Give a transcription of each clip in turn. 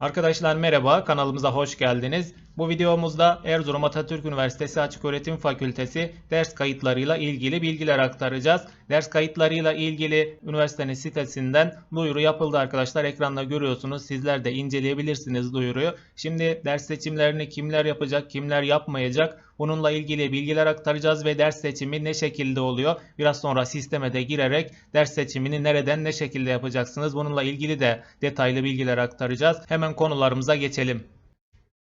Arkadaşlar merhaba, kanalımıza hoş geldiniz. Bu videomuzda Erzurum Atatürk Üniversitesi Açıköğretim Fakültesi ders kayıtlarıyla ilgili bilgiler aktaracağız. Ders kayıtlarıyla ilgili üniversitenin sitesinden duyuru yapıldı arkadaşlar. Ekranda görüyorsunuz. Sizler de inceleyebilirsiniz duyuruyu. Şimdi ders seçimlerini kimler yapacak, kimler yapmayacak bununla ilgili bilgiler aktaracağız ve ders seçimi ne şekilde oluyor? Biraz sonra sisteme de girerek ders seçimini nereden ne şekilde yapacaksınız? Bununla ilgili de detaylı bilgiler aktaracağız. Hemen konularımıza geçelim.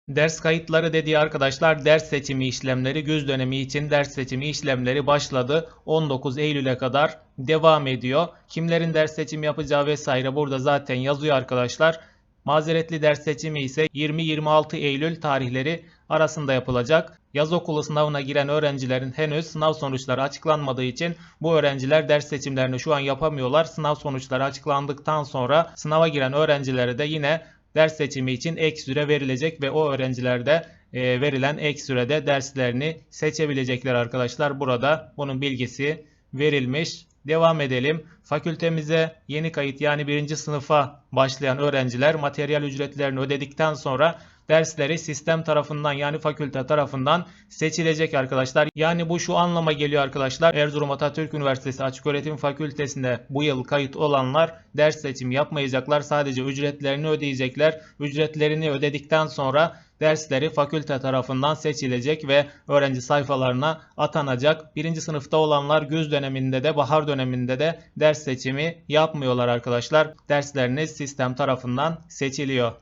Ders kayıtları dediği arkadaşlar ders seçimi işlemleri güz dönemi için ders seçimi işlemleri başladı. 19 Eylül'e kadar devam ediyor. Kimlerin ders seçimi yapacağı vesaire burada zaten yazıyor arkadaşlar. Mazeretli ders seçimi ise 20-26 Eylül tarihleri arasında yapılacak. Yaz okulu sınavına giren öğrencilerin henüz sınav sonuçları açıklanmadığı için bu öğrenciler ders seçimlerini şu an yapamıyorlar. Sınav sonuçları açıklandıktan sonra sınava giren öğrencilere de yine ders seçimi için ek süre verilecek ve o öğrenciler de e, verilen ek sürede derslerini seçebilecekler arkadaşlar. Burada bunun bilgisi verilmiş. Devam edelim. Fakültemize yeni kayıt yani birinci sınıfa başlayan öğrenciler materyal ücretlerini ödedikten sonra dersleri sistem tarafından yani fakülte tarafından seçilecek arkadaşlar. Yani bu şu anlama geliyor arkadaşlar. Erzurum Atatürk Üniversitesi Açıköğretim Fakültesinde bu yıl kayıt olanlar ders seçimi yapmayacaklar. Sadece ücretlerini ödeyecekler. Ücretlerini ödedikten sonra dersleri fakülte tarafından seçilecek ve öğrenci sayfalarına atanacak. Birinci sınıfta olanlar güz döneminde de bahar döneminde de ders seçimi yapmıyorlar arkadaşlar. Dersleriniz sistem tarafından seçiliyor.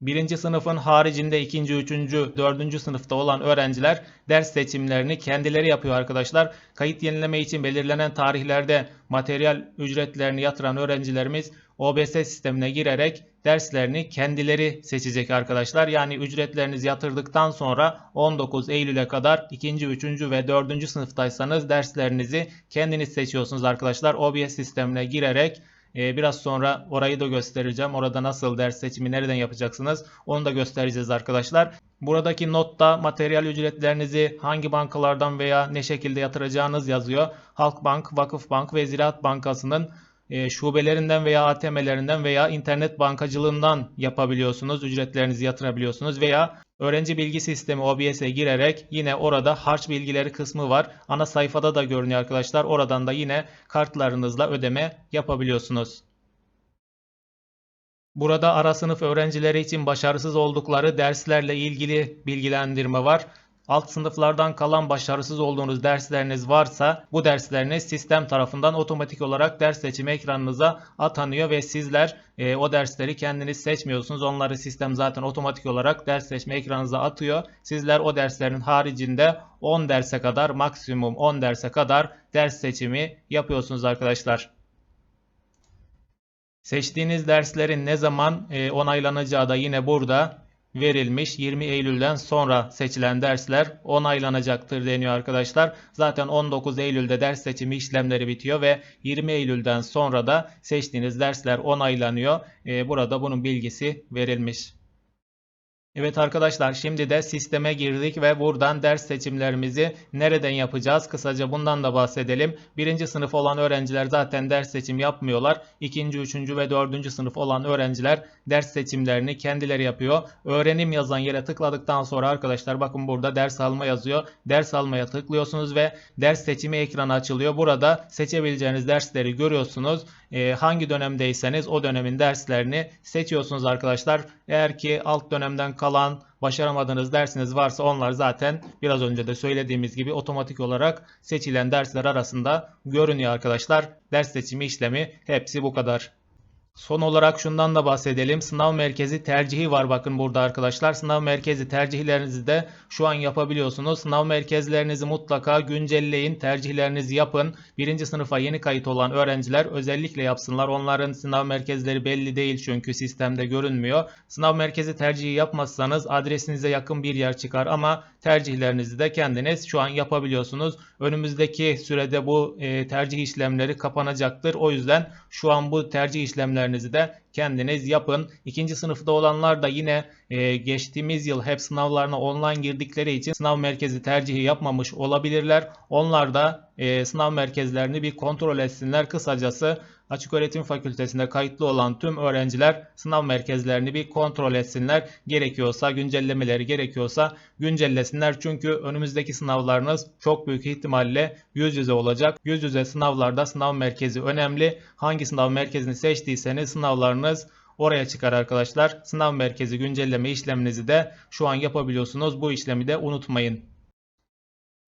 Birinci sınıfın haricinde ikinci, üçüncü, dördüncü sınıfta olan öğrenciler ders seçimlerini kendileri yapıyor arkadaşlar. Kayıt yenileme için belirlenen tarihlerde materyal ücretlerini yatıran öğrencilerimiz OBS sistemine girerek derslerini kendileri seçecek arkadaşlar. Yani ücretlerinizi yatırdıktan sonra 19 Eylül'e kadar 2. 3. ve 4. sınıftaysanız derslerinizi kendiniz seçiyorsunuz arkadaşlar. OBS sistemine girerek ee, biraz sonra orayı da göstereceğim. Orada nasıl ders seçimi nereden yapacaksınız onu da göstereceğiz arkadaşlar. Buradaki notta materyal ücretlerinizi hangi bankalardan veya ne şekilde yatıracağınız yazıyor. Halkbank, Vakıfbank ve Ziraat Bankası'nın e, şubelerinden veya ATM'lerinden veya internet bankacılığından yapabiliyorsunuz. Ücretlerinizi yatırabiliyorsunuz veya öğrenci bilgi sistemi OBS'e girerek yine orada harç bilgileri kısmı var. Ana sayfada da görünüyor arkadaşlar. Oradan da yine kartlarınızla ödeme yapabiliyorsunuz. Burada ara sınıf öğrencileri için başarısız oldukları derslerle ilgili bilgilendirme var. Alt sınıflardan kalan başarısız olduğunuz dersleriniz varsa bu dersleriniz sistem tarafından otomatik olarak ders seçimi ekranınıza atanıyor ve sizler e, o dersleri kendiniz seçmiyorsunuz. Onları sistem zaten otomatik olarak ders seçme ekranınıza atıyor. Sizler o derslerin haricinde 10 derse kadar maksimum 10 derse kadar ders seçimi yapıyorsunuz arkadaşlar. Seçtiğiniz derslerin ne zaman e, onaylanacağı da yine burada verilmiş. 20 Eylül'den sonra seçilen dersler onaylanacaktır deniyor arkadaşlar. Zaten 19 Eylül'de ders seçimi işlemleri bitiyor ve 20 Eylül'den sonra da seçtiğiniz dersler onaylanıyor. Ee, burada bunun bilgisi verilmiş. Evet arkadaşlar şimdi de sisteme girdik ve buradan ders seçimlerimizi nereden yapacağız? Kısaca bundan da bahsedelim. Birinci sınıf olan öğrenciler zaten ders seçim yapmıyorlar. İkinci, üçüncü ve dördüncü sınıf olan öğrenciler ders seçimlerini kendileri yapıyor. Öğrenim yazan yere tıkladıktan sonra arkadaşlar bakın burada ders alma yazıyor. Ders almaya tıklıyorsunuz ve ders seçimi ekranı açılıyor. Burada seçebileceğiniz dersleri görüyorsunuz. Ee, hangi dönemdeyseniz o dönemin derslerini seçiyorsunuz arkadaşlar. Eğer ki alt dönemden kalan başaramadığınız dersiniz varsa onlar zaten biraz önce de söylediğimiz gibi otomatik olarak seçilen dersler arasında görünüyor arkadaşlar. Ders seçimi işlemi hepsi bu kadar. Son olarak şundan da bahsedelim. Sınav merkezi tercihi var bakın burada arkadaşlar. Sınav merkezi tercihlerinizi de şu an yapabiliyorsunuz. Sınav merkezlerinizi mutlaka güncelleyin. Tercihlerinizi yapın. Birinci sınıfa yeni kayıt olan öğrenciler özellikle yapsınlar. Onların sınav merkezleri belli değil çünkü sistemde görünmüyor. Sınav merkezi tercihi yapmazsanız adresinize yakın bir yer çıkar ama tercihlerinizi de kendiniz şu an yapabiliyorsunuz. Önümüzdeki sürede bu e, tercih işlemleri kapanacaktır. O yüzden şu an bu tercih işlemlerinizi de kendiniz yapın. İkinci sınıfta olanlar da yine e, geçtiğimiz yıl hep sınavlarına online girdikleri için sınav merkezi tercihi yapmamış olabilirler. Onlar da e, sınav merkezlerini bir kontrol etsinler. Kısacası Açıköğretim Fakültesinde kayıtlı olan tüm öğrenciler sınav merkezlerini bir kontrol etsinler. Gerekiyorsa güncellemeleri gerekiyorsa güncellesinler. Çünkü önümüzdeki sınavlarınız çok büyük ihtimalle yüz yüze olacak. Yüz yüze sınavlarda sınav merkezi önemli. Hangi sınav merkezini seçtiyseniz sınavlarınız oraya çıkar arkadaşlar. Sınav merkezi güncelleme işleminizi de şu an yapabiliyorsunuz. Bu işlemi de unutmayın.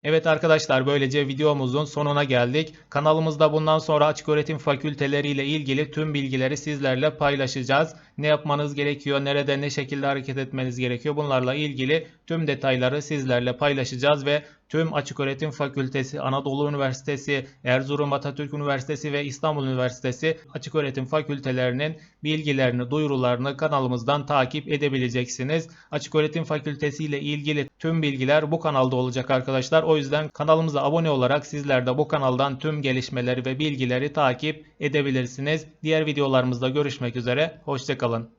Evet arkadaşlar böylece videomuzun sonuna geldik. Kanalımızda bundan sonra açık öğretim fakülteleri ile ilgili tüm bilgileri sizlerle paylaşacağız. Ne yapmanız gerekiyor, nerede ne şekilde hareket etmeniz gerekiyor bunlarla ilgili tüm detayları sizlerle paylaşacağız ve tüm açık öğretim fakültesi, Anadolu Üniversitesi, Erzurum Atatürk Üniversitesi ve İstanbul Üniversitesi açık öğretim fakültelerinin bilgilerini, duyurularını kanalımızdan takip edebileceksiniz. Açık öğretim fakültesi ile ilgili tüm bilgiler bu kanalda olacak arkadaşlar. O yüzden kanalımıza abone olarak sizler de bu kanaldan tüm gelişmeleri ve bilgileri takip edebilirsiniz. Diğer videolarımızda görüşmek üzere. Hoşçakalın.